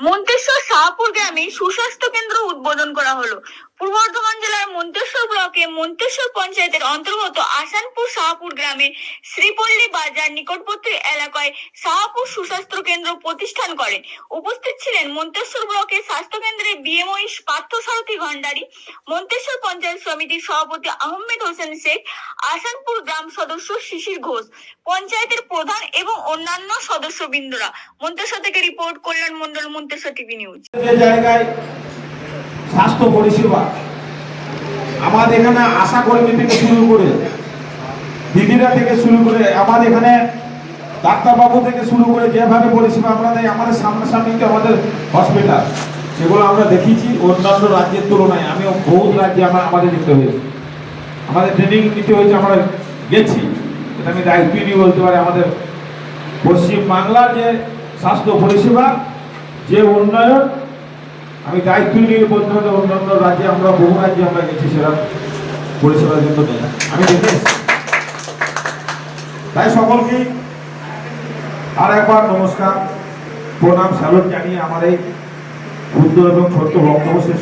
মন্তেশ্বর শাহপুর গ্রামে সুস্বাস্থ্য উদ্বোধন করা হলো। পূর্ব বর্ধমান জেলার মন্তেশ্বর ব্লকে মন্তেশ্বর পঞ্চায়েতের অন্তর্গত আসানপুর শাহপুর গ্রামে শ্রীপল্লী বাজার নিকটবর্তী এলাকায় শাহপুর সুস্বাস্থ্য কেন্দ্র প্রতিষ্ঠান করেন উপস্থিত ছিলেন মন্তেশ্বর ব্লকের স্বাস্থ্য কেন্দ্রের বিএমওই পার্থ সারথী ভান্ডারী, মন্তেশ্বর পঞ্চায়েত সমিতির সভাপতি আহমেদ হোসেন শেখ, আসানপুর গ্রাম সদস্য শিশির ঘোষ, পঞ্চায়েতের প্রধান এবং অন্যান্য সদস্যবৃন্দরা। মন্তেশ্বর থেকে report, Kalyan Mondal Manteswar TV news. জায়গায় স্বাস্থ্য পরিষেবা। আমাদের এখানে আশা কর্মী থেকে শুরু করে দিদিরা থেকে শুরু করে আমাদের এখানে ডাক্তারবাবু থেকে শুরু করে যেভাবে পরিষেবা আমরা দেয় আমাদের সামনাসামনি আমাদের হসপিটাল, সেগুলো আমরা দেখেছি অন্যান্য রাজ্যের তুলনায়। আমিও বহুত রাজ্যে আমরা আমাদের যেতে হয়েছে। আমাদের ট্রেনিং নিতে হয়েছে, আমরা গেছি। এটা আমি দায়িত্ব নিয়ে বলতে পারি আমাদের পশ্চিমবাংলার যে স্বাস্থ্য পরিষেবা, যে উন্নয়ন আমি দায়িত্ব নিয়ে বলতে অন্য অন্য রাজ্যে আমরা, বহু রাজ্যে আমরা গেছি সেরা পরিষেবার জন্য নেই আমি দেখে তাই সকলকে আর একবার নমস্কার, প্রণাম, স্যালুট জানিয়ে আমার এই ক্ষুদ্র এবং ছোট্ট বক্তব্য শেষ।